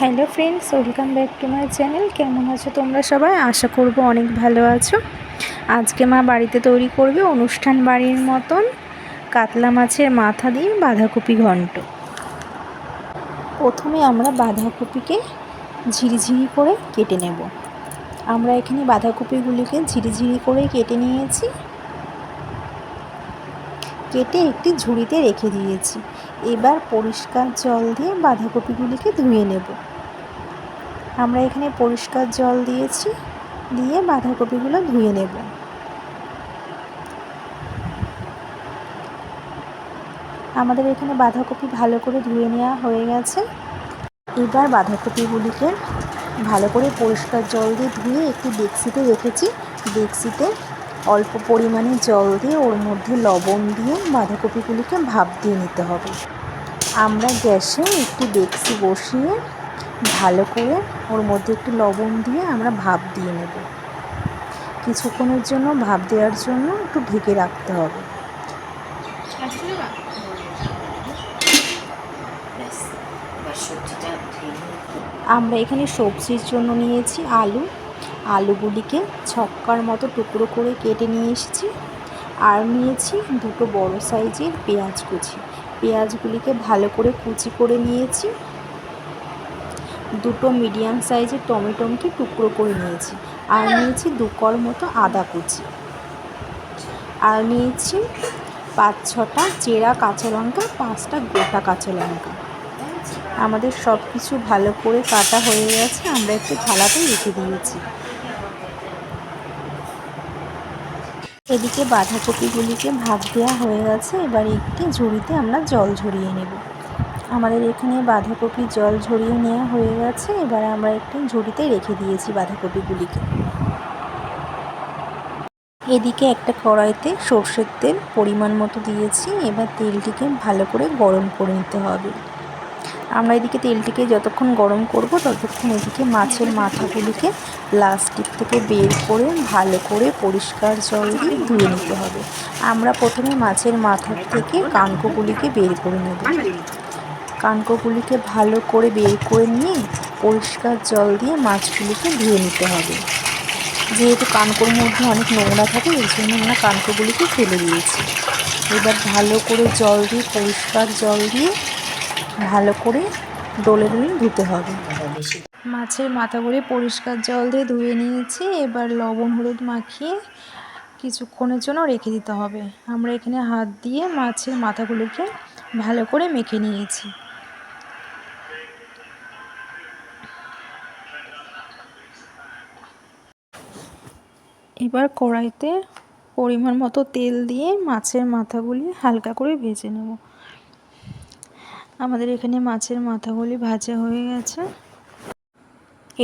Hello friends, welcome back to my channel. কেমন আছো তোমরা সবাই? আশা করব অনেক ভালো আছো। আজকে মা বাড়িতে তৈরি করবে অনুষ্ঠান বাড়ির মতন কাতলা মাছের মাথা দিয়ে বাঁধাকপি ঘন্ট। প্রথমে আমরা বাঁধাকপিকে ঝিরিঝিরি করে কেটে নেব। আমরা এখানে বাঁধাকপিগুলিকে ঝিরিঝিরি করে কেটে নিয়েছি। কেটে একটি ঝুড়িতে রেখে দিয়েছি। এবার পরিষ্কার জল দিয়ে বাঁধাকপিগুলিকে ধুয়ে নেব। আমরা এখানে পরিষ্কার জল দিয়েছি, দিয়ে বাঁধাকপিগুলো ধুয়ে নেব। আমাদের এখানে বাঁধাকপি ভালো করে ধুয়ে নেওয়া হয়ে গেছে। এবার বাঁধাকপিগুলিকে ভালো করে পরিষ্কার জল দিয়ে ধুয়ে একটি ডেক্সিতে রেখেছি। ডেক্সিতে অল্প পরিমাণে জল দিয়ে ওর মধ্যে লবণ দিয়ে বাঁধাকপিগুলিকে ভাপ দিয়ে নিতে হবে। আমরা গ্যাসে একটি ডেক্সি বসিয়ে ভালো করে ওর মধ্যে একটু লবণ দিয়ে আমরা ভাপ দিয়ে নেব। কিছুক্ষণের জন্য ভাপ দেওয়ার জন্য একটু ঢেকে রাখতে হবে। আমরা এখানে সবজির জন্য নিয়েছি আলু। আলুগুলিকে ছক্কার মতো টুকরো করে কেটে নিয়ে এসেছি আর নিয়েছি দুটো বড় সাইজের পেঁয়াজ কুচি। পেঁয়াজগুলিকে ভালো করে কুচি করে নিয়েছি। দুটো মিডিয়াম সাইজের টমেটোমকে টুকরো করে নিয়েছি। আর নিয়েছি দু কর মতো আদা কুচি। আর নিয়েছি পাঁচ ছটা চেরা কাঁচা লঙ্কা, পাঁচটা গোটা কাঁচা লঙ্কা। আমাদের সব কিছু ভালো করে কাটা হয়ে গেছে। আমরা একটু থালাতে রেখে দিয়েছি। এদিকে বাঁধাকপিগুলিকে ভাগ দেওয়া হয়ে গেছে। এবার একটি ঝুড়িতে আমরা জল ঝরিয়ে নেব। আমাদের এখানে বাঁধাকপি জল ঝরিয়ে নেওয়া হয়ে গেছে। এবার আমরা একটি ঝুড়িতে রেখে দিয়েছি বাঁধাকপিগুলিকে। এদিকে একটা কড়াইতে সর্ষের তেল পরিমাণ মতো দিয়েছি। এবার তেলটিকে ভালো করে গরম করে নিতে হবে। আমরা এদিকে তেলটিকে যতক্ষণ গরম করব, ততক্ষণ এদিকে মাছের মাথাগুলিকে প্লাস্টিক থেকে বের করে ভালো করে পরিষ্কার জল দিয়ে ধুয়ে নিতে হবে। আমরা প্রথমে মাছের মাথার থেকে কানকোগুলিকে বের করে নেব। কানকোগুলিকে ভালো করে বের করে নিয়ে পরিষ্কার জল দিয়ে মাছগুলিকে ধুয়ে নিতে হবে। যেহেতু কানকোর মধ্যে অনেক নোংরা থাকে, এই জন্য আমরা কানকোগুলিকে ফেলে দিয়েছি। এবার ভালো করে জল দিয়ে, পরিষ্কার জল দিয়ে ভালো করে ডলে ডলে ধুতে হবে। মাছের মাথাগুলি পরিষ্কার জল দিয়ে ধুয়ে নিয়েছি। এবার লবণ, হলুদ মাখিয়ে কিছুক্ষণের জন্য রেখে দিতে হবে। আমরা এখানে হাত দিয়ে মাছের মাথাগুলোকে ভালো করে মেখে নিয়েছি। এবার কড়াইতে পরিমাণ মতো তেল দিয়ে মাছের মাথাগুলি হালকা করে ভেজে নেব। আমাদের এখানে মাছের মাথাগুলি ভাজা হয়ে গেছে।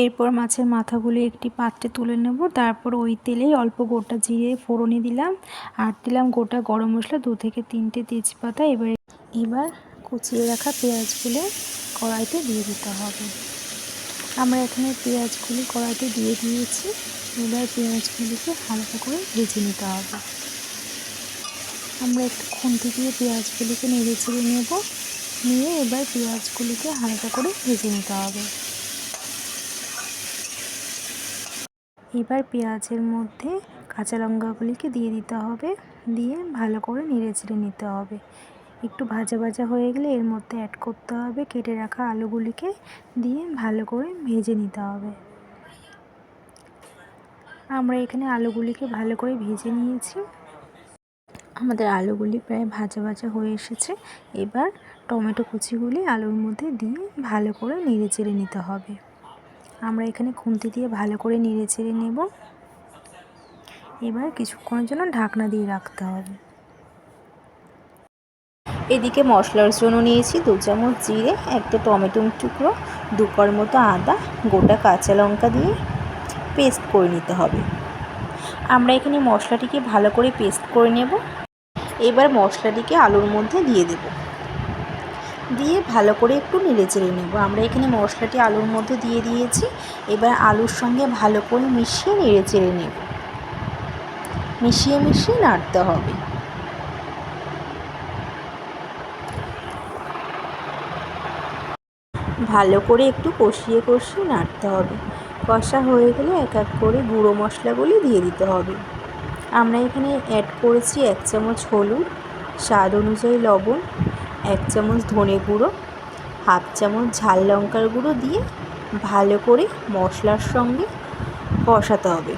এরপর মাছের মাথাগুলি একটি পাত্রে তুলে নেব। তারপর ওই তেলেই অল্প গোটা জিরে ফোড়নে দিলাম আর দিলাম গোটা গরম মশলা দু থেকে তিনটে তেজপাতা। এবার এবার কুচিয়ে রাখা পেঁয়াজগুলো কড়াইতে দিয়ে দিতে হবে। আমরা এখানে পেঁয়াজগুলি কড়াইতে দিয়ে দিয়েছি। এবার পেঁয়াজগুলিকে হালকা করে ভেজে নিতে হবে। আমরা একটু খুন্তি দিয়ে পেঁয়াজগুলিকে নেড়ে চেড়ে নেব। নিয়ে এবার পেঁয়াজগুলিকে হালকা করে ভেজে নিতে হবে। এবার পেঁয়াজের মধ্যে কাঁচা লঙ্কাগুলিকে দিয়ে দিতে হবে, দিয়ে ভালো করে নেড়ে চেড়ে নিতে হবে। একটু ভাজা ভাজা হয়ে গেলে এর মধ্যে অ্যাড করতে হবে কেটে রাখা আলুগুলিকে, দিয়ে ভালো করে ভেজে নিতে হবে। আমরা এখানে আলুগুলিকে ভালো করে ভেজে নিয়েছি। আমাদের আলুগুলি প্রায় ভাজা ভাজা হয়ে এসেছে। এবার টমেটো কুচিগুলি আলুর মধ্যে দিয়ে ভালো করে নেড়ে চেড়ে নিতে হবে। আমরা এখানে খুন্তি দিয়ে ভালো করে নেড়ে চেড়ে নেব। এবার কিছুক্ষণের জন্য ঢাকনা দিয়ে রাখতে হবে। এদিকে মশলার জন্য নিয়েছি দু চামচ জিরে, একটা টমেটোর টুকরো দুকর মতো আদা, গোটা কাঁচা লঙ্কা দিয়ে পেস্ট করে নিতে হবে। আমরা এখানে মশলাটিকে ভালো করে পেস্ট করে নেব। এবার মশলাটিকে আলুর মধ্যে দিয়ে দেব। দিয়ে ভালো করে একটু নেড়ে চেড়ে নেব। আমরা এখানে মশলাটি আলুর মধ্যে দিয়ে দিয়েছি। এবার আলুর সঙ্গে ভালো করে মিশিয়ে নেড়ে চেড়ে নেব। মিশিয়ে মিশিয়ে নাড়তে হবে। ভালো করে একটু কষিয়ে কষিয়ে নাড়তে হবে। কষা হয়ে গেলে এক এক করে গুঁড়ো মশলাগুলি দিয়ে দিতে হবে। আমরা এখানে অ্যাড করেছি এক চামচ হলুদ, স্বাদ অনুযায়ী লবণ, এক চামচ ধনে গুঁড়ো, হাফ চামচ ঝাল লঙ্কার গুঁড়ো দিয়ে ভালো করে মশলার সঙ্গে কষাতে হবে।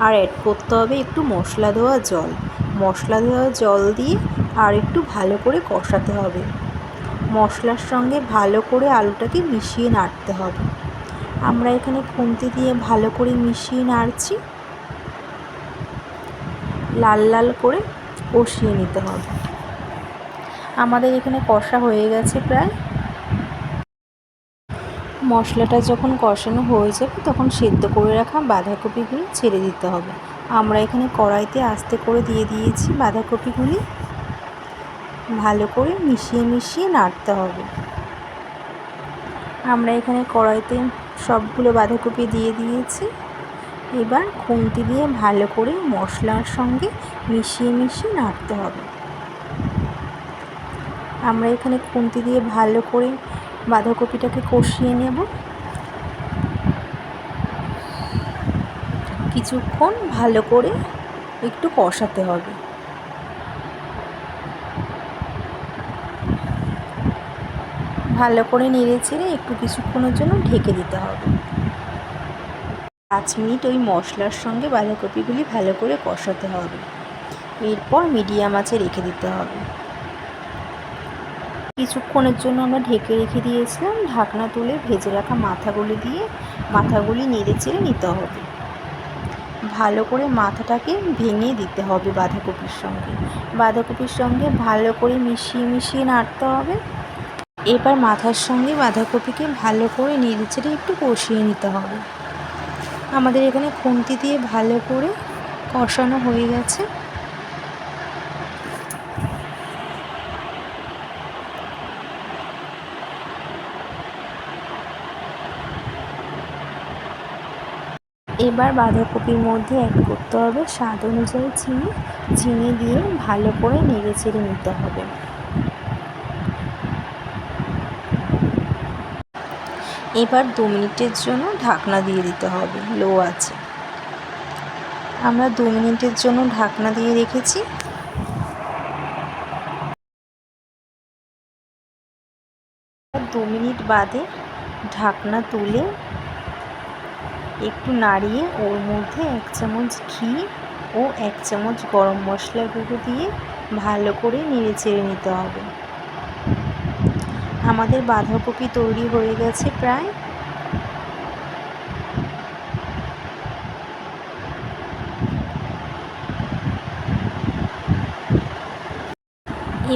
আর অ্যাড করতে হবে একটু মশলা দেওয়া জল। মশলা দেওয়া জল দিয়ে আর একটু ভালো করে কষাতে হবে। মশলার সঙ্গে ভালো করে আলুটাকে মিশিয়ে নাড়তে হবে। আমরা এখানে খুন্তি দিয়ে ভালো করে মিশিয়ে নাড়ছি। লাল লাল করে কষিয়ে নিতে হবে। আমাদের এখানে কষা হয়ে গেছে প্রায়। মশলাটা যখন কষানো হয়ে যাবে তখন সেদ্ধ করে রাখা বাঁধাকপিগুলি ছেড়ে দিতে হবে। আমরা এখানে কড়াইতে আস্তে করে দিয়ে দিয়েছি বাঁধাকপিগুলি। ভালো করে মিশিয়ে মিশিয়ে নাড়তে হবে। আমরা এখানে কড়াইতে সবগুলো বাঁধাকপি দিয়ে দিয়েছি। এবার খুন্তি দিয়ে ভালো করে মশলার সঙ্গে মিশিয়ে মিশিয়ে নাড়তে হবে। আমরা এখানে খুন্তি দিয়ে ভালো করে বাঁধাকপিটাকে কষিয়ে নেব। কিছুক্ষণ ভালো করে একটু কষাতে হবে। ভালো করে নেড়ে চেড়ে একটু কিছুক্ষণের জন্য ঢেকে দিতে হবে। পাঁচ মিনিট ওই মশলার সঙ্গে বাঁধাকপিগুলি ভালো করে কষাতে হবে। এরপর মিডিয়াম আঁচে রেখে দিতে হবে। কিছুক্ষণের জন্য আমরা ঢেকে রেখে দিয়েছিলাম, ঢাকনা তুলে ভেজে রাখা মাথাগুলি দিয়ে মাথাগুলি নেড়ে চেড়ে নিতে হবে। ভালো করে মাথাটাকে ভেঙে দিতে হবে বাঁধাকপির সঙ্গে। বাঁধাকপির সঙ্গে ভালো করে মিশিয়ে মিশিয়ে নাড়তে হবে। এবার মাথার সঙ্গে বাঁধাকপিকে ভালো করে নেড়ে চেড়ে একটু কষিয়ে নিতে হবে। আমাদের এখানে খুন্তি দিয়ে ভালো করে কষানো হয়ে গেছে। এবার বাঁধাকপির মধ্যে অ্যাড করতে হবে স্বাদ অনুযায়ী চিনি। চিনি দিয়ে ভালো করে নেড়ে চেড়ে নিতে হবে। এবার দু মিনিটের জন্য ঢাকনা দিয়ে দিতে হবে, লো আছে। আমরা দু মিনিটের জন্য ঢাকনা দিয়ে রেখেছি। দু মিনিট বাদে ঢাকনা তুলে একটু নাড়িয়ে ওর মধ্যে এক চামচ ঘি ও এক চামচ গরম মশলা গুঁড়ো দিয়ে ভালো করে নেড়ে চেড়ে নিতে হবে। আমাদের বাঁধাকপি তৈরি হয়ে গেছে প্রায়।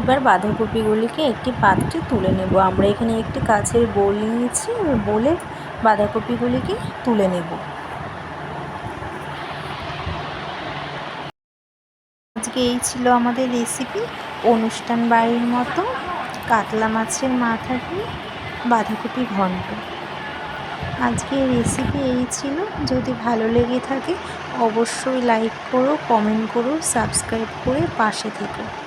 এবার বাঁধাকপিগুলিকে একটি পাত্রে তুলে নেব। আমরা এখানে একটি কাছের বোল নিয়েছি। বোলে বাঁধাকপিগুলিকে তুলে নেব। আজকে এই ছিল আমাদের রেসিপি অনুষ্ঠান বাড়ির মতো। কাতলা মাছের মাথা দিয়ে বাঁধাকপি ঘন্ট। আজকে রেসিপি এই ছিল। যদি ভালো লেগে থাকে, অবশ্যই লাইক করো কমেন্ট করো সাবস্ক্রাইব করে পাশে থেকো।